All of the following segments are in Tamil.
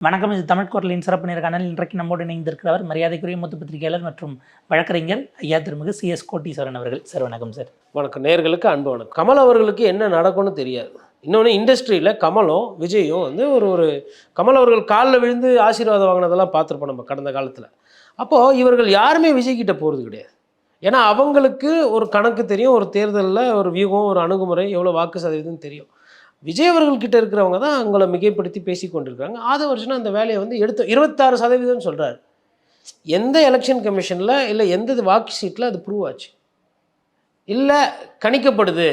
வணக்கம் இது தமிழ் குரலின் சிறப்பு நேர்காணல் இன்றைக்கு நம்மோடு இணைந்திருக்கிறவர் மரியாதைக்குரிய மூத்த பத்திரிகையாளர் மற்றும் வழக்கறிஞர் ஐயா திருமிகு சி. எஸ். கோட்டீஸ்வரன் அவர்கள். சார் வணக்கம் சார். வணக்கம். நேர்களுக்கு அன்பு வணக்கம். கமல் அவர்களுக்கு என்ன நடக்கும்னு தெரியாது. இன்னொன்று இண்டஸ்ட்ரியில் கமலும் விஜயும் வந்து ஒரு ஒரு கமல் அவர்கள் காலில் விழுந்து ஆசீர்வாதம் வாங்கினதெல்லாம் பார்த்துருப்போம் நம்ம கடந்த காலத்தில். அப்போது இவர்கள் யாருமே விஜய்கிட்ட போகிறது கிடையாது. ஏன்னா அவங்களுக்கு ஒரு கணக்கு தெரியும் ஒரு தேர்தலில் ஒரு வியூகம் ஒரு அணுகுமுறை எவ்வளோ வாக்கு சதவீதம் தெரியும். விஜய் அவர்கள்கிட்ட இருக்கிறவங்க தான் அவங்கள மிகைப்படுத்தி பேசி கொண்டிருக்காங்க. ஆத வருஷம் அந்த வேலையை வந்து எடுத்து இருபத்தாறு சதவீதம் சொல்கிறார் எந்த எலெக்ஷன் கமிஷனில் இல்லை எந்த வாக்கு சீட்டில் அது ப்ரூவ் ஆச்சு. இல்லை கணிக்கப்படுது.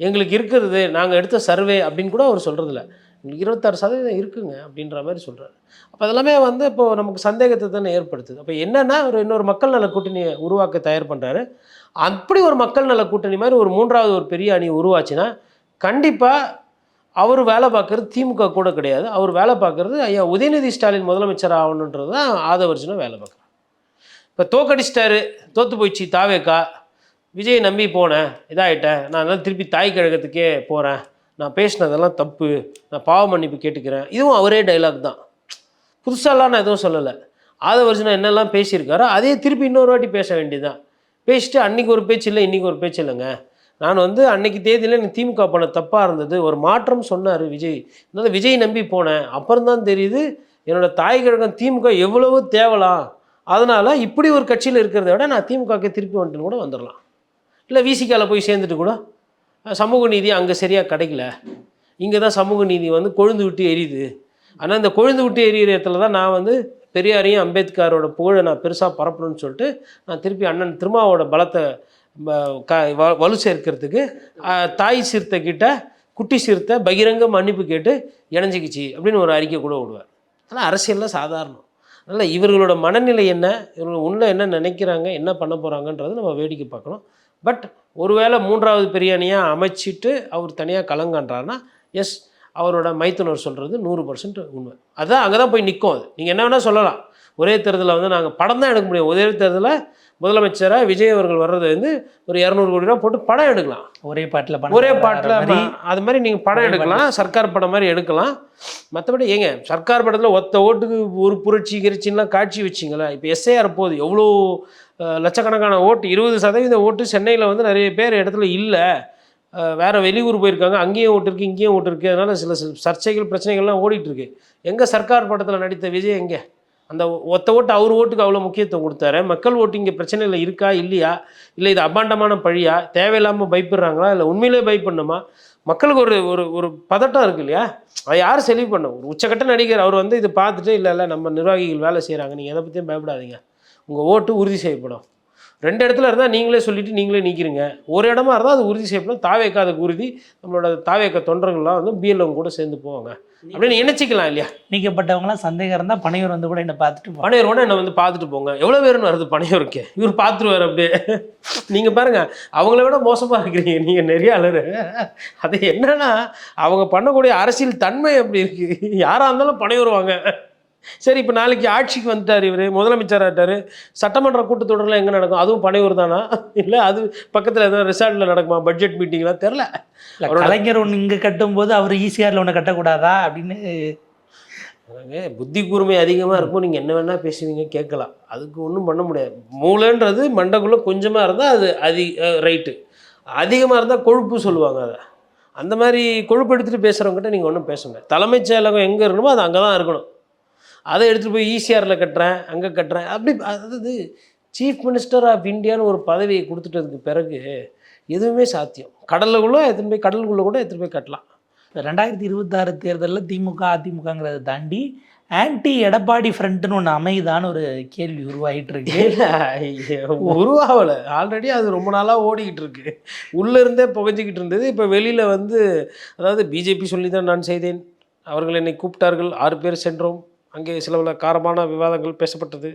எங்களுக்கு இருக்கிறது. நாங்கள் எடுத்த சர்வே அப்படின்னு கூட அவர் சொல்கிறதில்ல எங்களுக்கு இருபத்தாறு சதவீதம் இருக்குங்க அப்படின்ற மாதிரி சொல்கிறார் அப்போ அதெல்லாமே வந்து இப்போது நமக்கு சந்தேகத்தை தானே ஏற்படுத்துது. அப்போ என்னென்னா ஒரு இன்னொரு மக்கள் நல கூட்டணியை உருவாக்க தயார் பண்ணுறாரு அப்படி ஒரு மக்கள் நல கூட்டணி மாதிரி ஒரு மூன்றாவது ஒரு பெரிய அணி உருவாச்சுன்னா கண்டிப்பாக அவர் வேலை பார்க்குறது திமுக கூட கிடையாது. அவர் வேலை பார்க்குறது ஐயா உதயநிதி ஸ்டாலின் முதலமைச்சர் ஆகணுன்றது தான் ஆதவர்ஜுனா வேலை பார்க்குறாரு. இப்போ தோக்கடிச்சிட்டாரு தோற்று போயிடுச்சு தாவேக்கா. விஜய் நம்பி போனேன் இதாகிட்டேன் நான் அதெல்லாம் திருப்பி தாய் கழகத்துக்கே போகிறேன் நான் பேசினதெல்லாம் தப்பு. நான் பாவ மன்னிப்பு கேட்டுக்கிறேன். இதுவும் அவரே டைலாக் தான். புதுசாலாம் நான் எதுவும் சொல்லலை. ஆதவர்ஜுனா என்னெல்லாம் பேசியிருக்காரோ அதே திருப்பி இன்னொரு வாட்டி பேச வேண்டியதுதான். பேசிட்டு அன்றைக்கி ஒரு பேச்சு இல்லை இன்றைக்கி ஒரு பேச்சு இல்லைங்க. நான் வந்து அன்னைக்கு தேதியில் எனக்கு திமுக பண்ண தப்பாக இருந்தது. ஒரு மாற்றம் சொன்னார் விஜய். இந்த விஜய் நம்பி போனேன். அப்புறம் தான் தெரியுது என்னோட தாய் கழகம் திமுக எவ்வளவு தேவலாம். அதனால் இப்படி ஒரு கட்சியில் இருக்கிறத விட நான் திமுகக்கு திருப்பி வந்துட்டு கூட வந்துடலாம் இல்லை விசிகாவில் போய் சேர்ந்துட்டு கூட சமூக நீதி அங்கே சரியாக கிடைக்கல. இங்கே தான் சமூக நீதி வந்து கொழுந்து விட்டு எரியுது. ஆனால் இந்த கொழுந்து விட்டு எரியிற இடத்துல தான் நான் வந்து பெரியாரையும் அம்பேத்கரோட புகழை நான் பெருசாக பரப்பணும்னு சொல்லிட்டு நான் திருப்பி அண்ணன் திருமாவோட பலத்தை க வ- வலு சேர்க்கறதுக்கு தாய் சிறுத்தை கிட்ட குட்டி சிறுத்தை பகிரங்க மன்னிப்பு கேட்டு இணைஞ்சிக்கிச்சு அப்படின்னு ஒரு அறிக்கை கூட விடுவார் ஆனால் அரசியலில் சாதாரணம். அதனால் இவர்களோட மனநிலை என்ன இவர்கள் உள்ள என்ன நினைக்கிறாங்க என்ன பண்ண போகிறாங்கன்றது நம்ம வேடிக்கை பார்க்கணும். பட் ஒருவேளை மூன்றாவது பிரியாணியாக அமைச்சிட்டு அவர் தனியாக கலங்கான்றாருன்னா எஸ் அவரோட மைத்துனர் சொல்கிறது நூறு பர்சன்ட் உண்மை. அதுதான் அங்கே தான் போய் நிற்கும் அது. நீங்கள் என்ன வேணால் சொல்லலாம். ஒரே தேர்தலில் வந்து நாங்கள் படம் தான் எடுக்க முடியும். ஒரே தேர்தலில் முதலமைச்சராக விஜய் அவர்கள் வர்றது வந்து ஒரு இரநூறு கோடி ரூபா போட்டு படம் எடுக்கலாம். ஒரே பாட்டில் ஒரே பாட்டில் அது மாதிரி நீங்கள் படம் எடுக்கலாம் சர்க்கார் படம் மாதிரி எடுக்கலாம். மற்றபடி ஏங்க சர்க்கார் படத்தில் ஒத்த ஓட்டுக்கு ஒரு புரட்சி கிரட்சின்லாம் காட்சி வச்சிங்களா இப்போ எஸ்ஐஆர் போகுது. எவ்வளோ லட்சக்கணக்கான ஓட்டு இருபது சதவீத ஓட்டு சென்னையில் வந்து நிறைய பேர் இடத்துல இல்லை. வேறு வெளியூர் போயிருக்காங்க அங்கேயும் ஓட்டு இருக்குது இங்கேயும் ஓட்டு இருக்குது அதனால் சில சில சர்ச்சைகள் பிரச்சனைகள்லாம் ஓடிட்டு இருக்கு. எங்கே சர்க்கார் படத்தில் நடித்த விஜய் எங்கே? அந்த ஒத்த ஓட்டு அவர் ஓட்டுக்கு அவ்வளோ முக்கியத்துவம் கொடுத்தாரு. மக்கள் ஓட்டு இங்கே பிரச்சனைகள் இருக்கா இல்லையா? இல்லை இது அபாண்டமான பழியா? தேவையில்லாமல் பயப்படுறாங்களா? இல்லை உண்மையிலே பயப்படணுமா? மக்களுக்கு ஒரு ஒரு ஒரு பதட்டம் இருக்கு இல்லையா? அதை யார் செலவு பண்ண ஒரு உச்சக்கட்ட நடிகர் அவர் வந்து இதை பார்த்துட்டு இல்லை இல்லை நம்ம நிர்வாகிகள் வேலை செய்கிறாங்க நீங்கள் எதை பற்றியும் பயப்படாதீங்க. உங்கள் ஓட்டு உறுதி செய்யப்படும். ரெண்டு இடத்துல இருந்தால் நீங்களே சொல்லிட்டு நீங்களே நிற்கிறீங்க ஒரு இடமா இருந்தால் அது உறுதி செய்யப்படும். தாவேக்கா அதுக்கு உறுதி நம்மளோட தாவேக்க தொண்டர்கள்லாம் வந்து பிஎல்ஓங்க கூட சேர்ந்து போவாங்க. அப்படின்னு நினைச்சிக்கலாம் இல்லையா? நீக்கப்பட்டவங்களாம் சந்தேகம் இருந்தால் பனையூர் வந்து கூட என்னை பார்த்துட்டு போவாங்க. பனையூரோட என்னை வந்து பார்த்துட்டு போங்க. எவ்வளோ பேருன்னு வருது பனையூருக்கு. இவர் பார்த்துருவார் அப்படியே. நீங்கள் பாருங்க அவங்கள விட மோசமாக இருக்கிறீங்க. நீங்கள் நிறைய அலரு அது என்னன்னா அவங்க பண்ணக்கூடிய அரசியல் தன்மை அப்படி இருக்கு. யாராக இருந்தாலும் பனையூர் வாங்க. சரி இப்போ நாளைக்கு ஆட்சிக்கு வந்துட்டார் இவர் முதலமைச்சர் ஆகிட்டார் சட்டமன்ற கூட்டத்தொடரில் எங்கே நடக்கும்? அதுவும் பனையூர் தானா? இல்லை அது பக்கத்தில் எதாவது ரிசார்ட்டில் நடக்குமா? பட்ஜெட் மீட்டிங்லாம் தெரில கலைஞர் ஒன்று இங்கே கட்டும்போது அவர் ஈசிஆரில் ஒன்று கட்டக்கூடாதா அப்படின்னு? புத்தி கூர்மை அதிகமாக இருக்கும். நீங்கள் என்ன வேணால் பேசுவீங்க கேட்கலாம். அதுக்கு ஒன்றும் பண்ண முடியாது. மூளைன்றது மண்டைக்குள்ளே கொஞ்சமாக இருந்தால் அது அதி ரைட்டு அதிகமாக இருந்தால் கொழுப்பு சொல்லுவாங்க அதை. அந்த மாதிரி கொழுப்பு எடுத்துகிட்டு பேசுகிறவங்ககிட்ட நீங்கள் ஒன்றும் பேச முடியாது. தலைமைச் செயலகம் எங்கே இருக்கணுமோ அது அங்கே தான் இருக்கணும். அதை எடுத்துகிட்டு போய் ஈசிஆரில் கட்டுறேன் அங்கே கட்டுறேன். அப்படி அதாவது சீஃப் மினிஸ்டர் ஆஃப் இந்தியான்னு ஒரு பதவியை கொடுத்துட்டதுக்கு பிறகு எதுவுமே சாத்தியம். கடலுக்குள்ளே எடுத்துன்னு போய் கடலுக்குள்ளே கூட எடுத்துகிட்டு போய் கட்டலாம். ரெண்டாயிரத்தி இருபத்தாறு தேர்தலில் திமுக அதிமுகங்கிறத தாண்டி ஆன்டி எடப்பாடி ஃப்ரண்ட்னு ஒன்று அமைதான்னு ஒரு கேள்வி உருவாகிட்டு இருக்கு. உருவாகலை. ஆல்ரெடி அது ரொம்ப நாளாக ஓடிக்கிட்டு இருக்கு. உள்ளே இருந்தே புகைஞ்சிக்கிட்டு இருந்தது. இப்போ வெளியில் வந்து அதாவது பிஜேபி சொல்லி தான் நான் செய்தேன். அவர்கள் என்னை கூப்பிட்டார்கள். ஆறு பேர் சென்றோம். அங்கே சில பல காரமான விவாதங்கள் பேசப்பட்டது.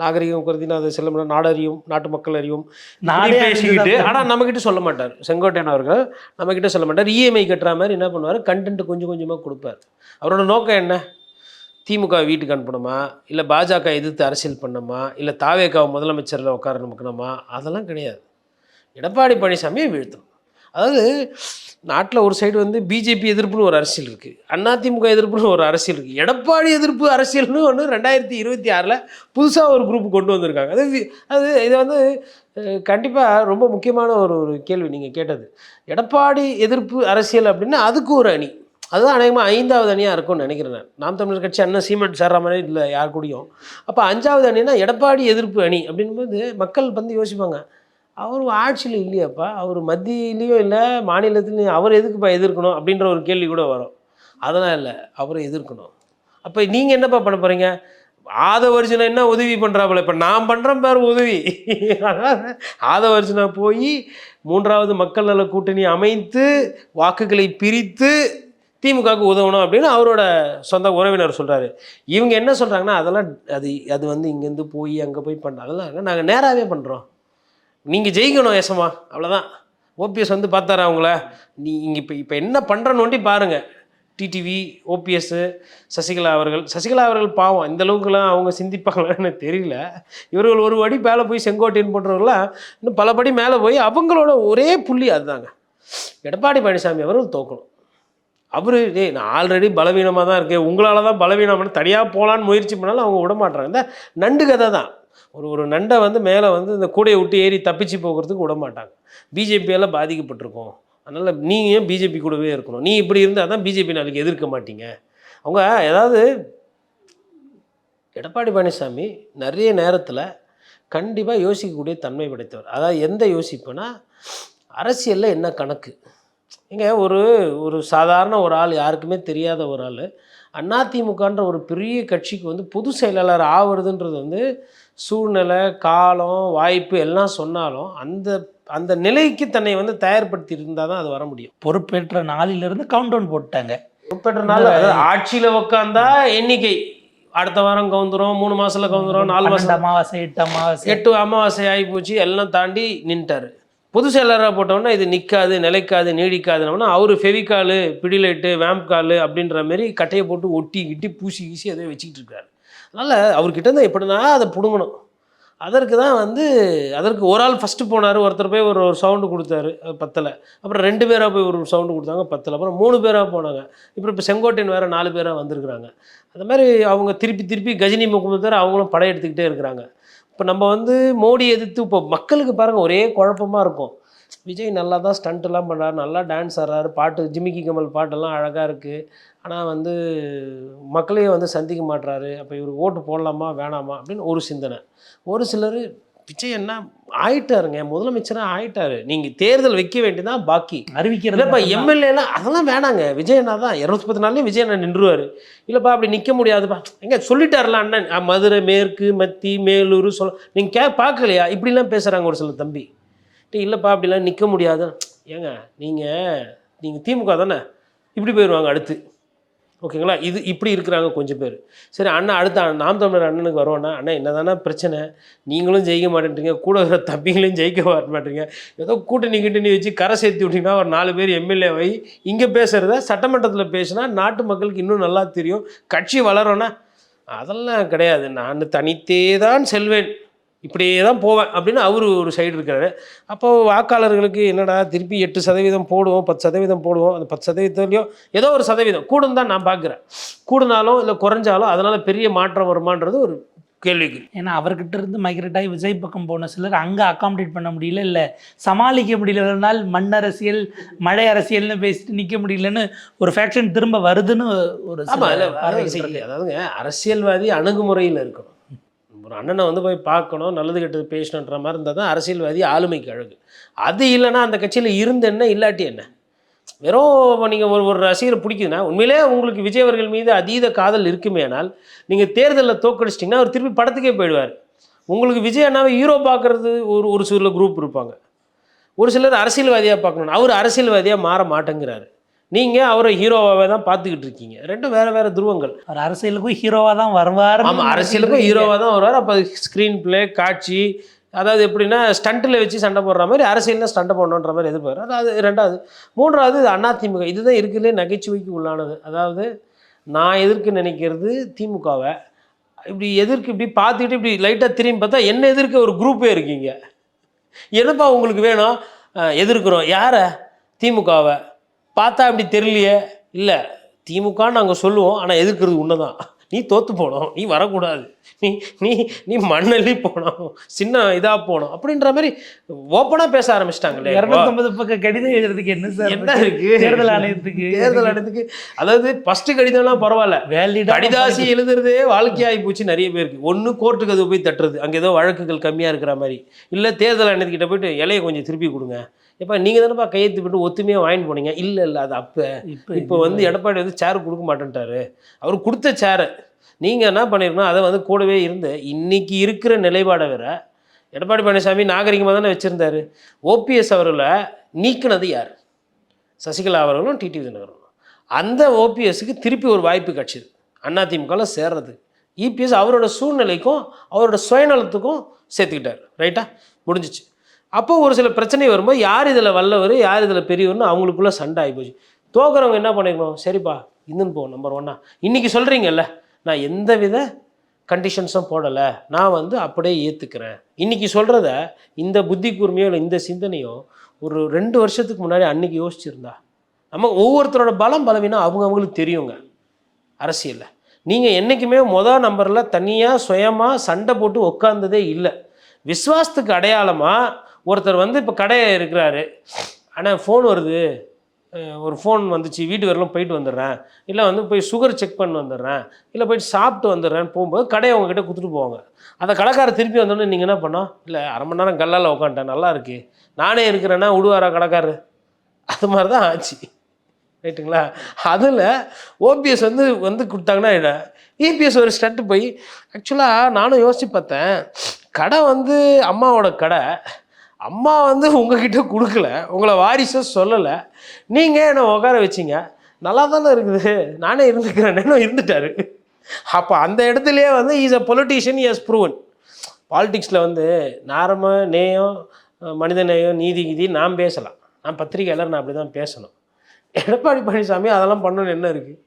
நாகரிகம் கருதினா அது சில நாடறியும் நாட்டு மக்கள் அறியும். நாடே பேசிக்கிட்டு ஆனால் நம்மக்கிட்ட சொல்ல மாட்டார். செங்கோட்டையன் அவர்கள் நம்மக்கிட்ட சொல்ல மாட்டார். இஎம்ஐ கட்டுற மாதிரி என்ன பண்ணுவார்? கண்டென்ட் கொஞ்சம் கொஞ்சமாக கொடுப்பார். அவரோட நோக்கம் என்ன? திமுக வீட்டுக்கு அனுப்பணுமா? இல்லை பாஜக எதிர்த்து அரசியல் பண்ணணுமா இல்லை தாவேக்காவை முதலமைச்சரில் உட்கார நமக்கணுமா அதெல்லாம் கிடையாது. எடப்பாடி பழனிசாமியை வீழ்த்தணும். அதாவது நாட்டில் ஒரு சைடு வந்து பிஜேபி எதிர்ப்புன்னு ஒரு அரசியல் இருக்குது அதிமுக எதிர்ப்புன்னு ஒரு அரசியல் இருக்குது எடப்பாடி எதிர்ப்பு அரசியல்னு ஒன்று ரெண்டாயிரத்தி இருபத்தி ஆறில் புதுசாக ஒரு குரூப் கொண்டு வந்திருக்காங்க. அது அது இது வந்து கண்டிப்பாக ரொம்ப முக்கியமான ஒரு ஒரு கேள்வி நீங்கள் கேட்டது. எடப்பாடி எதிர்ப்பு அரசியல் அப்படின்னா அதுக்கு ஒரு அணி. அதுதான் அநேகமாக ஐந்தாவது அணியாக இருக்கும்னு நினைக்கிறேன் நான். நாம் தமிழர் கட்சி அண்ணன் சீமெண்ட் சேர்ற மாதிரி இல்லை யார் கூடயும். அப்போ அஞ்சாவது அணினா எடப்பாடி எதிர்ப்பு அணி அப்படின்போது மக்கள் வந்து யோசிப்பாங்க. அவர் ஆட்சியில் இல்லையாப்பா? அவர் மத்தியிலையும் இல்லை மாநிலத்துலேயும் அவர் எதுக்குப்பா எதிர்க்கணும் அப்படின்ற ஒரு கேள்வி கூட வரும். அதெல்லாம் இல்லை அவரை எதிர்க்கணும். அப்போ நீங்கள் என்னப்பா பண்ண போகிறீங்க ஆதவர்ஜுனா என்ன உதவி பண்ணுறாப்புல இப்போ நான் பண்ணுறேன் பேர் உதவி. ஆத ஆதவர்ஜுனா போய் மூன்றாவது மக்கள் நல கூட்டணி அமைத்து வாக்குகளை பிரித்து திமுகவுக்கு உதவணும் அப்படின்னு அவரோட சொந்த உறவினர் சொல்கிறாரு இவங்க என்ன சொல்கிறாங்கன்னா அதெல்லாம் அது அது வந்து இங்கேருந்து போய் அங்கே போய் பண்ண அதெல்லாம் நாங்கள் நேராகவே பண்ணுறோம் நீங்கள் ஜெயிக்கணும் ஏசமா அவ்வளோதான் ஓபிஎஸ் வந்து பார்த்தாரா அவங்கள நீ இங்கே இப்போ இப்போ என்ன பண்ணுறன்னு பாருங்கள் டிடிவி ஓபிஎஸ்ஸு சசிகலா அவர்கள். சசிகலா அவர்கள் பாவம். இந்த அளவுக்குலாம் அவங்க சிந்திப்பாங்களான்னு தெரியல. இவர்கள் ஒரு படி மேலே போய் செங்கோட்டையன் போன்றவர்களாம் இன்னும் பல படி மேலே போய் அவங்களோட ஒரே புள்ளி அதுதாங்க. எடப்பாடி பழனிசாமி அவர்கள் தோக்கணும். அவர் டேய் நான் ஆல்ரெடி பலவீனமாக தான் இருக்கேன். உங்களால் தான் பலவீனம்னு தனியாக போகலான்னு முயற்சி பண்ணாலும் அவங்க விட மாட்டாங்க இந்த நண்டு கதை தான். ஒரு ஒரு நண்டை வந்து மேலே வந்து இந்த கூடையை விட்டு ஏறி தப்பிச்சு போகிறதுக்கு விட மாட்டாங்க. பிஜேபியால் பாதிக்கப்பட்டிருக்கோம். அதனால் நீங்கள் ஏன் பிஜேபி கூடவே இருக்கணும்? நீ இப்படி இருந்தால் தான் பிஜேபி நாளைக்கு எதிர்க்க மாட்டீங்க. அவங்க ஏதாவது எடப்பாடி பழனிசாமி நிறைய நேரத்தில் கண்டிப்பாக யோசிக்கக்கூடிய தன்மை படைத்தவர். அதாவது எந்த யோசிப்புனா அரசியலில் என்ன கணக்கு? இங்கே ஒரு ஒரு சாதாரண ஒரு ஆள் யாருக்குமே தெரியாத ஒரு ஆள் அதிமுகன்ற ஒரு பெரிய கட்சிக்கு வந்து பொது செயலாளர் ஆவறதுன்றது வந்து சூழ்நிலை காலம் வாய்ப்பு எல்லாம் சொன்னாலும் அந்த அந்த நிலைக்கு தன்னை வந்து தயார்படுத்தி இருந்தால் தான் அது வர முடியும். பொறுப்பேற்ற நாளிலிருந்து கவுண்ட் டவுன் போட்டாங்க பொறுப்பேற்ற நாள் அதாவது ஆட்சியில் உட்காந்தா எண்ணிக்கை அடுத்த வாரம் கவுந்துரும் மூணு மாசத்துல கவுந்துரும் நாலு மாசம் அமாவாசை எட்டு அமாவாசை. எட்டு அமாவாசை ஆகி போச்சு எல்லாம் தாண்டி நின்ட்டாரு. பொது செயலராக போட்டோன்னா இது நிற்காது நிலைக்காது நீடிக்காதுன்னா அவர் ஃபெவிகாலு பிடிலைட்டு வேம்காலு அப்படின்ற மாதிரி கட்டையை போட்டு ஒட்டி கிட்டி பூசி கீசி அதை வச்சுக்கிட்டு இருக்காரு. அதனால் அவர்கிட்ட இருந்து எப்படின்னா அதை பிடுங்கணும். அதற்கு தான் வந்து அதற்கு ஒரு ஆள் ஃபஸ்ட்டு போனார் ஒருத்தர் போய் ஒரு ஒரு சவுண்டு கொடுத்தாரு பத்தில் பத்தலை. அப்புறம் ரெண்டு பேராக போய் ஒரு சவுண்டு கொடுத்தாங்க பத்தில். அப்புறம் மூணு பேராக போனாங்க. இப்போ இப்போ செங்கோட்டையன் வேறு நாலு பேராக வந்திருக்கிறாங்க. அந்த மாதிரி அவங்க திருப்பி திருப்பி கஜினி முகமதர் அவங்களும் படையெடுத்துக்கிட்டே இருக்கிறாங்க. இப்போ நம்ம வந்து மோடி எதிர்த்து இப்போ மக்களுக்கு பாருங்கள் ஒரே குழப்பமாக இருக்கும். விஜய் நல்லா தான் ஸ்டண்ட்லாம் பண்ணுறாரு நல்லா டான்ஸ் ஆடுறாரு. பாட்டு ஜிமிக்கி கமல் பாட்டெல்லாம் அழகாக இருக்குது ஆனால் வந்து மக்களையே வந்து சந்திக்க மாட்றாரு. அப்போ இவர் ஓட்டு போடலாமா வேணாமா அப்படின்னு ஒரு சிந்தனை. ஒரு சிலர் விஜய் என்ன ஆயிட்டாருங்க. முதலமைச்சராக ஆயிட்டாரு. நீங்கள் தேர்தல் வைக்க வேண்டியதான் பாக்கி. அறிவிக்கிறது இல்லைப்பா மட்டும்தான். எம்எல்ஏலாம் அதெல்லாம் வேணாங்க. விஜயண்ணா தான் இரநூத்தி பத்து நாள்லேயும் விஜயண்ணா நின்றுவார். இல்லைப்பா அப்படி நிற்க முடியாதுப்பா. எங்க சொல்லிட்டார்ல அண்ணன். மதுரை மேற்கு மத்தி மேலூர் சொல்ல நீங்கள் கே பார்க்கலையா இப்படிலாம் பேசுகிறாங்க ஒரு சில தம்பி. இல்லைப்பா அப்படிலாம் நிற்க முடியாது. ஏங்க நீங்கள் நீங்கள் திமுக தானே? இப்படி போயிடுவாங்க அடுத்து. ஓகேங்களா? இது இப்படி இருக்கிறாங்க கொஞ்சம் பேர். சரி அண்ணா அடுத்த நாம் தமிழர் அண்ணனுக்கு வருவோன்னா அண்ணா என்ன தானே பிரச்சனை? நீங்களும் ஜெயிக்க மாட்டேன்றீங்க கூட இருக்கிற தம்பிங்களையும் ஜெயிக்க மாட்டேன்றீங்க ஏதோ கூட்டணி கிட்டணி வச்சு கரை சேர்த்து விட்டீங்கன்னா ஒரு நாலு பேர் எம்எல்ஏ வை இங்கே பேசுகிறத சட்டமன்றத்தில் பேசினா நாட்டு மக்களுக்கு இன்னும் நல்லா தெரியும். கட்சி வளரோன்னா அதெல்லாம் கிடையாது. நான் தனித்தே தான் செல்வேன். இப்படியே தான் போவேன் அப்படின்னு அவர் ஒரு சைடு இருக்காரு. அப்போ வாக்காளர்களுக்கு என்னடா திருப்பி எட்டு சதவீதம் போடுவோம் பத்து சதவீதம் போடுவோம். அந்த பத்து சதவீதத்துலையும் ஏதோ ஒரு சதவீதம். கூடும் தான் நான் பார்க்குறேன். கூடுனாலும் இல்லை குறைஞ்சாலும் அதனால் பெரிய மாற்றம் வருமான்றது ஒரு கேள்விக்கு ஏன்னா அவர்கிட்ட இருந்து மைக்ரேட் ஆகி விஜய் பக்கம் போன சிலர் அங்கே அகாமடேட் பண்ண முடியல இல்லை சமாளிக்க முடியலனால் மண் அரசியல் மழை அரசியல்னு பேசிட்டு நிற்க முடியலன்னு ஒரு ஃபேக்ஷன் திரும்ப வருதுன்னு ஒரு. அதாவதுங்க அரசியல்வாதி அணுகுமுறையில் இருக்கணும். ஒரு அண்ணனை வந்து போய் பார்க்கணும் நல்லது கெட்டது பேசணுன்ற மாதிரி இருந்தால் தான் அரசியல்வாதி ஆளுமைக்கு அழகு. அது இல்லைன்னா அந்த கட்சியில் இருந்து என்ன இல்லாட்டி என்ன? வெறும் நீங்கள் ஒரு ஒரு ரசிகரை பிடிக்குதுன்னா உண்மையிலே உங்களுக்கு விஜய் அவர்கள் மீது அதீத காதல் இருக்குமேனால் நீங்கள் தேர்தலில் தோக்கடிச்சிட்டிங்கன்னா அவர் திருப்பி படத்துக்கே போயிடுவார். உங்களுக்கு விஜய் அண்ணாவை ஹீரோ பார்க்குறது ஒரு ஒரு சில குரூப் இருப்பாங்க. ஒரு சிலர் அரசியல்வாதியாக பார்க்கணும் அவர் அரசியல்வாதியாக மாற மாட்டேங்கிறாரு. நீங்கள் அவரை ஹீரோவாகவே தான் பார்த்துக்கிட்டு இருக்கீங்க. ரெண்டும் வேறு வேறு துருவங்கள். அவர் அரசியலுக்கும் ஹீரோவாக தான் வருவார் ஆமாம் அரசியலுக்கும் ஹீரோவாக தான் வருவார். அப்போ ஸ்க்ரீன் ப்ளே காட்சி அதாவது எப்படின்னா ஸ்டண்ட்டில் வச்சு சண்டை போடுற மாதிரி அரசியலில் சண்டை போடணுன்ற மாதிரி எதிர்பார்க்குறாரு அது ரெண்டாவது மூன்றாவது இது அதிமுக இதுதான் இருக்கிறதுலே நகைச்சுவைக்கு உள்ளானது. அதாவது நான் எதிர்க்க நினைக்கிறது திமுகவை. இப்படி எதிர்க்கு இப்படி பார்த்துக்கிட்டு இப்படி லைட்டாக திரும்பி பார்த்தா என்ன எதிர்க்க ஒரு குரூப்பே இருக்கீங்க. என்னப்பா உங்களுக்கு வேணும்? எதிர்க்கிறோம். யாரை? திமுகவை. பார்த்தா அப்படி தெரியலையே? இல்லை திமுகன்னு நாங்கள் சொல்லுவோம் ஆனால் எதிர்க்கிறது உண்மைதான். நீ தோத்து போனோம் நீ வரக்கூடாது. நீ நீ நீ மண்ணள்ளி போனோம் சின்ன இதாக போனோம் அப்படின்ற மாதிரி ஓப்பனாக பேச ஆரம்பிச்சிட்டாங்களே. இரநூத்தம்பது பக்கம் கடிதம் எழுதுறதுக்கு என்ன சார் என்ன இருக்கு? தேர்தல் ஆணையத்துக்கு. தேர்தல் ஆணையத்துக்கு. அதாவது ஃபர்ஸ்ட் கடிதம்லாம் பரவாயில்ல. வேலிடா கடிதாசி எழுதுறதே வாழ்க்கையாகி போச்சு நிறைய பேருக்கு. ஒன்று கோர்ட்டுக்கு அது போய் தட்டுறது அங்கே ஏதோ வழக்குகள் கம்மியாக இருக்கிற மாதிரி. இல்லை தேர்தல் ஆணையத்துக்கிட்ட போயிட்டு இலையை கொஞ்சம் திருப்பி கொடுங்க. எப்போ நீங்கள் தானேப்பா கையெழுத்து போட்டு ஒத்துமையாக வாங்கிட்டு போனீங்க? இல்லை இல்லை அது அப்போ. இப்போ இப்போ வந்து எடப்பாடி வந்து சேர் கொடுக்க மாட்டேன்ட்டாரு. அவர் கொடுத்த சேரை நீங்கள் என்ன பண்ணிருக்கணும்? அதை வந்து கூடவே இருந்து இன்னைக்கு இருக்கிற நிலைப்பாடை வேற எடப்பாடி பழனிசாமி நாகரிகமாக தானே வச்சுருந்தாரு. ஓபிஎஸ் அவர்களை நீக்கினது யார்? சசிகலா அவர்களும் டிடி தினகரனும் அந்த ஓபிஎஸ்க்கு திருப்பி ஒரு வாய்ப்பு கிடச்சிது. அதிமுகவில் சேர்றது. இபிஎஸ் அவரோட சூழ்நிலைக்கும் அவரோட சுயநலத்துக்கும் சேர்த்துக்கிட்டார். ரைட்டா முடிஞ்சிச்சு. அப்போ ஒரு சில பிரச்சனை வரும்போது யார் இதில் வல்லவர் யார் இதில் பெரியவர்னு அவங்களுக்குள்ள சண்டை ஆகிப்போச்சு தோக்குறவங்க என்ன பண்ணிக்கணும்? சரிப்பா இன்னும் போ நம்பர் ஒன்னா இன்னைக்கு சொல்கிறீங்கல்ல நான் எந்த வித கண்டிஷன்ஸும் போடலை. நான் வந்து அப்படியே ஏற்றுக்கிறேன் இன்னைக்கு சொல்கிறத இந்த புத்தி கூர்மையோ இல்லை இந்த சிந்தனையோ ஒரு ரெண்டு வருஷத்துக்கு முன்னாடி அன்னைக்கு யோசிச்சிருந்தா நம்ம ஒவ்வொருத்தரோட பலம் பலவீனம் அவங்க அவங்களுக்கு தெரியுங்க. அரசியலில். நீங்கள் என்றைக்குமே மொதல் நம்பரில் தனியாக சுயமாக சண்டை போட்டு உட்காந்ததே இல்லை. விஸ்வாசத்துக்கு அடையாளமாக ஒருத்தர் வந்து இப்போ கடையை இருக்கிறாரு. ஆனால் ஃபோன் வருது. ஒரு ஃபோன் வந்துச்சு. வீட்டு வரலாம் போயிட்டு வந்துடுறேன். இல்லை வந்து போய் சுகர் செக் பண்ணி வந்துடுறேன். இல்லை போயிட்டு சாப்பிட்டு வந்துடுறேன்னு போகும்போது கடையை உங்ககிட்ட கொடுத்துட்டு போவாங்க. அந்த கடைக்காரர் திருப்பி வந்தோடனே நீங்கள் என்ன பண்ணோம் இல்லை அரை மணி நேரம் கல்லால் உட்காந்துட்டேன். நல்லா இருக்கு. நானே இருக்கிறேன்னா விடுவாரா கடைக்காரர்? அது மாதிரி தான் ஆச்சு. ரைட்டுங்களா? அதில் ஓபிஎஸ் வந்து வந்து கொடுத்தாங்கன்னா இபிஎஸ் ஒரு ஸ்டட்டு போய் ஆக்சுவலாக நானும் யோசிச்சு பார்த்தேன். கடை வந்து அம்மாவோட கடை. அம்மா வந்து உங்ககிட்ட கொடுக்கல உங்களை வாரிசை சொல்லலை. நீங்கள் என்னை உட்கார வச்சிங்க. நல்லா தானே இருக்குது. நானே இருந்துக்கிறேன். இருந்துட்டாரு. அப்போ அந்த இடத்துலையே வந்து is a politician is proven பாலிடிக்ஸில் வந்து நாரம நேயம் மனித நேயம் நீதி கீதி நான் பேசலாம். நான் பத்திரிகையாளர் நான் அப்படி தான் பேசணும். எடப்பாடி பழனிசாமி அதெல்லாம் பண்ணணும்னு என்ன இருக்குது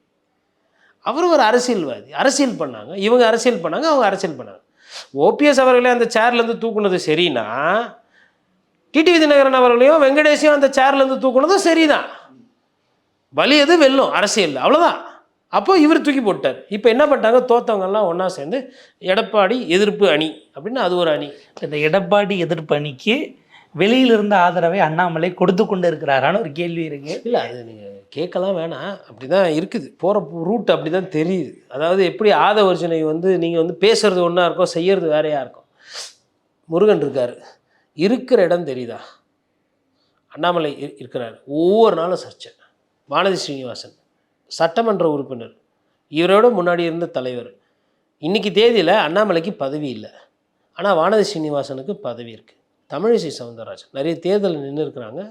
அவர் ஒரு அரசியல்வாதி. அரசியல் பண்ணாங்க. இவங்க அரசியல் பண்ணாங்க அவங்க அரசியல் பண்ணாங்க. ஓபிஎஸ் அவர்களே அந்த சேர்லேருந்து தூக்குனது சரின்னா டிடிவி தினகரன் அவர்களையும் வெங்கடேஷையும் அந்த சேர்லேருந்து தூக்குனதும் சரிதான். வலி எது? வெல்லும். அரசியல். அவ்வளோதான் அப்போ இவர் தூக்கி போட்டார். இப்போ என்ன பண்ணிட்டாங்க? தோத்தவங்கெல்லாம் ஒன்றா சேர்ந்து எடப்பாடி எதிர்ப்பு அணி அப்படின்னு அது ஒரு அணி. இந்த எடப்பாடி எதிர்ப்பு அணிக்கு வெளியில இருந்த ஆதரவை அண்ணாமலை கொடுத்து கொண்டு இருக்கிறாரான்னு ஒரு கேள்வி இருக்கு. இல்லை அது நீங்கள் கேட்கலாம் வேணாம். அப்படி தான் இருக்குது. போகிற ரூட் அப்படி தான் தெரியுது. அதாவது எப்படி ஆதவர்ஜனை வந்து நீங்கள் வந்து பேசுறது ஒன்றா இருக்கும் செய்யறது வேறையா இருக்கும் முருகன் இருக்கார். இருக்கிற இடம் தெரியுதா? அண்ணாமலை இருக்கிறார். ஒவ்வொரு நாளும் சர்ச்சை. வானதி ஸ்ரீனிவாசன் சட்டமன்ற உறுப்பினர். இவரோட முன்னாடி இருந்த தலைவர். இன்றைக்கி தேதியில் அண்ணாமலைக்கு பதவி இல்லை. ஆனால் வானதி ஸ்ரீனிவாசனுக்கு பதவி இருக்குது தமிழிசை சவுந்தரராஜன். நிறைய தேர்தலில் நின்று இருக்கிறாங்க.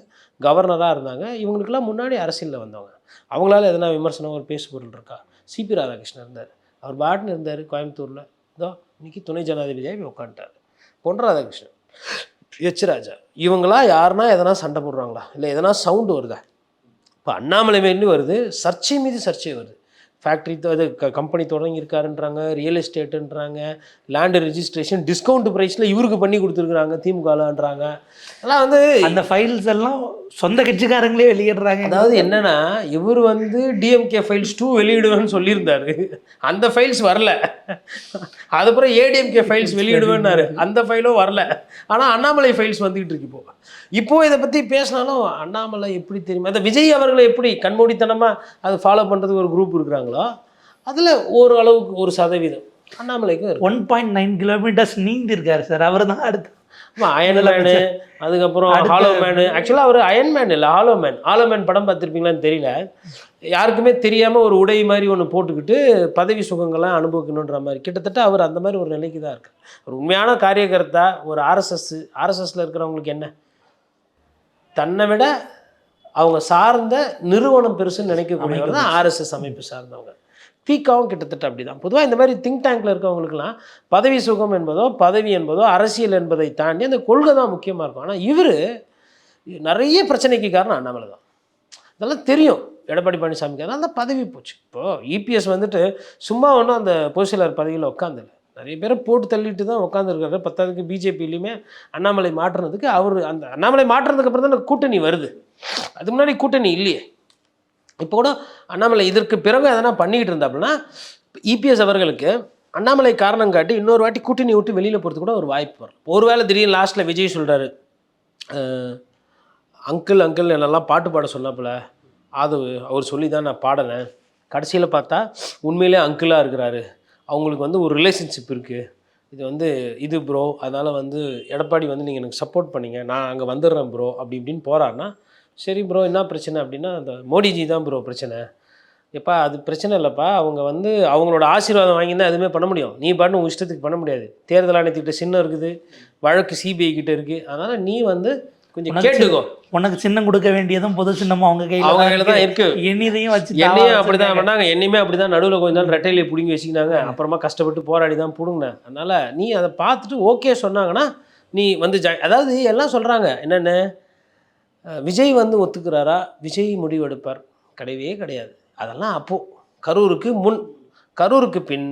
கவர்னராக இருந்தாங்க. இவங்களுக்கெல்லாம் முன்னாடி அரசியலில் வந்தவங்க. அவங்களால எதனா விமர்சனம் ஒரு பேசுபொருள் இருக்கா? சிபி ராதாகிருஷ்ணன் இருந்தார். அவர் பாட்னு இருந்தார் கோயம்புத்தூரில். இதோ இன்றைக்கி துணை ஜனாதிபதியாக உட்காந்துட்டார் பொன் ராதாகிருஷ்ணன். எச் இவங்களா யாருன்னா எதனா சண்டை போடுறாங்களா? இல்லை எதனா சவுண்டு வருதா? இப்போ அண்ணாமலை மேலே வருது சர்ச்சை மீது சர்ச்சை வருது. ஃபேக்ட்ரி அது கம்பெனி தொடங்கியிருக்காருன்றாங்க ரியல் எஸ்டேட்டுன்றாங்க லேண்டு ரெஜிஸ்ட்ரேஷன் டிஸ்கவுண்ட் ப்ரைஸில் இவருக்கு பண்ணி கொடுத்துருக்குறாங்க திமுகலான்றாங்க. அதெல்லாம் வந்து அந்த ஃபைல்ஸ் எல்லாம் சொந்த கட்சிக்காரங்களே வெளியிடுறாங்க. அதாவது என்னன்னா இவர் வந்து டிஎம்கே ஃபைல்ஸ் டூ வெளியிடுவேன்னு சொல்லியிருந்தாரு. அந்த ஃபைல்ஸ் வரல. அதுக்கப்புறம் ஏடிஎம்கே ஃபைல்ஸ் வெளியிடுவேன்னாரு. அந்த ஃபைலும் வரல. ஆனால் அண்ணாமலை ஃபைல்ஸ் வந்துகிட்டு இருக்கு இப்போ. இப்போ இதை பற்றி பேசினாலும் அண்ணாமலை எப்படி தெரியுமா? அந்த விஜய் அவர்களை எப்படி கண்மூடித்தனமாக அது ஃபாலோ பண்ணுறதுக்கு ஒரு குரூப் இருக்கிறாங்களோ அதில் ஒரு அளவுக்கு ஒரு சதவீதம் அண்ணாமலைக்கும் இருக்கு. ஒன் பாயிண்ட் நைன் கிலோமீட்டர்ஸ் நீந்தி இருக்காரு சார் அவர் தான் அடுத்து அயன் மேனு அதுக்கப்புறம் ஹாலோ மேனு ஆக்சுவலாக அவர் அயன் மேன் இல்லை ஹாலோ மேன் ஹாலோ மேன் படம் பார்த்துருப்பீங்களான்னு தெரியல. யாருக்குமே தெரியாமல் ஒரு உடை மாதிரி ஒன்று போட்டுக்கிட்டு பதவி சுகங்கள்லாம் அனுபவிக்கணுன்ற மாதிரி. கிட்டத்தட்ட அவர் அந்த மாதிரி ஒரு நிலைக்கு தான் இருக்கு ஒரு உண்மையான காரியகர்த்தா ஒரு ஆர்எஸ்எஸ் ஆர்எஸ்எஸ்ல இருக்கிறவங்களுக்கு என்ன? தன்னை விட அவங்க சார்ந்த நிறுவனம் பெருசுன்னு நினைக்கக்கூடியவர் தான் ஆர்எஸ்எஸ் அமைப்பு சார்ந்தவங்க. தீக்காவும் கிட்டத்தட்ட அப்படிதான். பொதுவாக இந்த மாதிரி திங்க் டேங்கில் இருக்கவங்களுக்குலாம் பதவி சுகம் என்பதோ பதவி என்பதோ அரசியல் என்பதை தாண்டி அந்த கொள்கை தான் முக்கியமாக இருக்கும். ஆனால் இவர் நிறைய பிரச்சனைக்கு காரணம் அண்ணாமலை தான். இதெல்லாம் தெரியும். எடப்பாடி பழனிசாமிக்கு அதனால தான் பதவி போச்சு. இப்போது இபிஎஸ் வந்துட்டு சும்மா ஒன்றும் அந்த பொதுச்செயலர் பதவியில் உட்காந்துல நிறைய பேரை போட்டு தள்ளிட்டு தான் உட்காந்துருக்காரு பத்தாவதுக்கு பிஜேபிலையுமே அண்ணாமலை மாற்றுனதுக்கு அவர் அந்த அண்ணாமலை மாற்றுறதுக்கு அப்புறம் தான் அந்த கூட்டணி வருது. அதுக்கு முன்னாடி கூட்டணி இல்லையே. இப்போ கூட அண்ணாமலை இதற்கு பிறகு எதனா பண்ணிக்கிட்டு இருந்தாப்புனா இபிஎஸ் அவர்களுக்கு அண்ணாமலை காரணம் காட்டி இன்னொரு வாட்டி கூட்டணி விட்டு வெளியில் போகிறதுக்கு கூட ஒரு வாய்ப்பு வரும். ஒருவேளை திடீர்னு லாஸ்ட்டில் விஜய் சொல்கிறாரு அங்கிள் அங்கிள் என்னெல்லாம் பாட்டு பாட சொன்னாப்புல அது அவர் சொல்லி தான் நான் பாடினேன் கடைசியில் பார்த்தா உண்மையிலே அங்கிளாக இருக்கிறாரு. அவங்களுக்கு வந்து ஒரு ரிலேஷன்ஷிப் இருக்குது இது வந்து இது ப்ரோ அதனால் வந்து எடப்பாடி வந்து நீங்கள் எனக்கு சப்போர்ட் பண்ணீங்க. நான் அங்கே வந்துடுறேன் ப்ரோ அப்படி இப்படின்னு போகிறாருன்னா சரி ப்ரோ என்ன பிரச்சனை அப்படின்னா அந்த மோடிஜி தான் ப்ரோ பிரச்சனை. எப்பா அது பிரச்சனை இல்லைப்பா. அவங்க வந்து அவங்களோட ஆசீர்வாதம் வாங்கி தான் எதுவுமே பண்ண முடியும். நீ பாட்டு உன் இஷ்டத்துக்கு பண்ண முடியாது. தேர்தல் ஆணையத்துக்கிட்ட சின்னம் இருக்குது வழக்கு சிபிஐ கிட்ட இருக்குது அதனால் நீ வந்து கொஞ்சம் கேட்டுக்கோ. உனக்கு சின்னம் கொடுக்க வேண்டியதும் பொது சின்னமும் அவங்க கையில அவங்க தான் கையில தான் இருக்கு. என்னையும் வச்சு என்னையும் அப்படிதான் பண்ணாங்க. என்னையுமே அப்படிதான் நடுவில் கொஞ்ச நாள் ரெட்டையிலே பிடுங்கி வச்சுக்கினாங்க. அப்புறமா கஷ்டப்பட்டு போராடி தான் பிடுங்கினேன். அதனால நீ அதை பார்த்துட்டு ஓகே சொன்னாங்கன்னா நீ வந்து ஜாய் அதாவது எல்லாம் சொல்கிறாங்க என்னென்ன? விஜய் வந்து ஒத்துக்கிறாரா? விஜய் முடிவெடுப்பார். கிடையவே கிடையாது. அதெல்லாம் அப்போது கரூருக்கு முன். கரூருக்கு பின்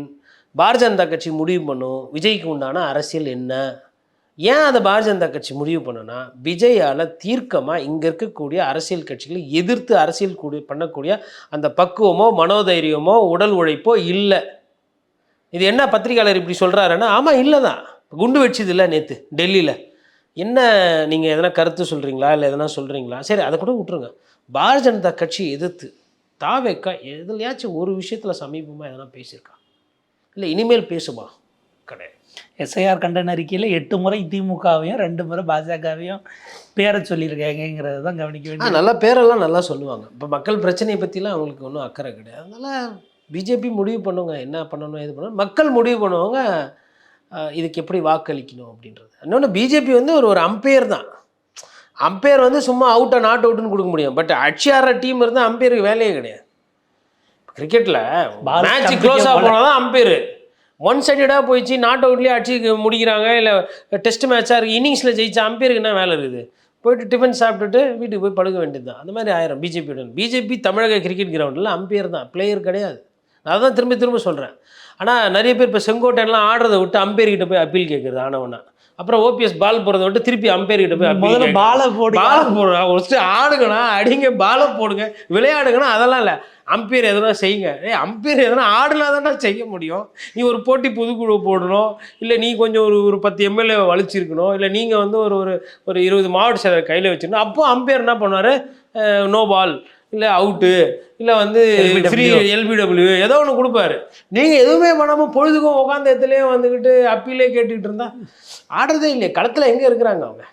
பாரதிய ஜனதா கட்சி முடிவு பண்ணும். விஜய்க்கு உண்டான அரசியல் என்ன? ஏன் அதை பாரதிய ஜனதா கட்சி முடிவு பண்ணுனா விஜயால் தீர்க்கமாக இங்கே இருக்கக்கூடிய அரசியல் கட்சிகளை எதிர்த்து அரசியல் கூடிய பண்ணக்கூடிய அந்த பக்குவமோ மனோதைரியமோ உடல் உழைப்போ இல்லை. இது என்ன பத்திரிகையாளர் இப்படி சொல்கிறாருன்னா ஆமாம் இல்லை தான் குண்டு வச்சது இல்லை நேற்று டெல்லியில். என்ன நீங்கள் எதனா கருத்து சொல்கிறீங்களா இல்லை எதனா சொல்கிறீங்களா சரி அதை கூட விட்ருங்க பாரதிய ஜனதா கட்சி எதிர்த்து தாவேக்கா எதுலையாச்சும் ஒரு விஷயத்தில் சமீபமாக எதனா பேசியிருக்கா? இல்லை இனிமேல் பேசுமா? கிடையாது. எஸ்ஐஆர் கண்டன அறிக்கையில் எட்டு முறை திமுகவையும் ரெண்டு முறை பாஜகவையும் பேரை சொல்லியிருக்காங்கிறது தான் கவனிக்க ஆ வேண்டியது. நல்லா பேரெல்லாம் நல்லா சொல்லுவாங்க. இப்போ மக்கள் பிரச்சனையை பற்றிலாம் அவங்களுக்கு ஒன்றும் அக்கறை கிடையாது. அதனால் பிஜேபி முடிவு பண்ணுங்க. என்ன பண்ணணும் எது பண்ணணும்? மக்கள் முடிவு பண்ணுவாங்க. இதுக்கு எப்படி வாக்களிக்கணும் அப்படின்றது. இன்னொன்று பிஜேபி வந்து ஒரு ஒரு அம்பையர் தான். அம்பையர் வந்து சும்மா அவுட்டை நாட் அவுட்னு கொடுக்க முடியும். பட் அடிச்சார டீம் இருந்தால் அம்பையருக்கு வேலையே கிடையாது. கிரிக்கெட்டில் மேட்ச் க்ளோஸ் ஆக. போனால் தான் அம்பையர் ஒன் சைடடாக போயிடுச்சு நாட் அவுட்லேயே அடிச்சு முடிக்கிறாங்க இல்லை டெஸ்ட் மேட்சாக இருக்குது இன்னிங்ஸில் ஜெயிச்சா அம்பையருக்கு என்ன வேலை இருக்குது? போயிட்டு டிஃபன் சாப்பிட்டுட்டு வீட்டுக்கு போய் படுக்க வேண்டியது தான் அந்த மாதிரி ஆயிரும் பிஜேபியுடன் பிஜேபி தமிழக கிரிக்கெட் கிரவுண்டில் அம்பையர் தான். பிளேயர் கிடையாது. நான் தான் திரும்ப திரும்ப சொல்கிறேன் ஆனால் நிறைய பேர் இப்போ செங்கோட்டையெல்லாம் ஆடுறதை விட்டு அம்பையர் கிட்ட போய் அப்பீல் கேட்குறது ஆனவனா அப்புறம் ஓபிஎஸ் பால் போகிறத விட்டு திருப்பி அம்பையர் கிட்ட போய் முதல்ல பாலை போடு பால போடுங்க. ஃபஸ்ட்டு ஆடுங்கண்ணா அடிங்க பாலை போடுங்க. விளையாடுங்கண்ணா அதெல்லாம் இல்லை. அம்பையர் எதனா செய்யுங்க. ஏய் அம்பையர் எதனா ஆடுனா தானே செய்ய முடியும். நீ ஒரு போட்டி பொதுக்குழு போடணும். இல்லை நீ கொஞ்சம் ஒரு ஒரு பத்து எம்எல்ஏ வலிச்சிருக்கணும். இல்லை நீங்கள் வந்து ஒரு ஒரு ஒரு இருபது மாவட்ட செயலர் கையில் வச்சிருக்கணும். அப்போ அம்பையர் என்ன பண்ணுவார்? நோ பால் இல்லை அவுட்டு இல்லை வந்து. ஃப்ரீ எல்பிடபிள்யூ ஏதோ ஒன்று கொடுப்பாரு. நீங்கள் எதுவுமே பண்ணாமல் பொழுதுக்கும் உட்காந்த இடத்துலயே வந்துக்கிட்டு அப்பீலே கேட்டுக்கிட்டு இருந்தா ஆடுறதே இல்லையே. களத்தில் எங்கே இருக்கிறாங்க அவங்க?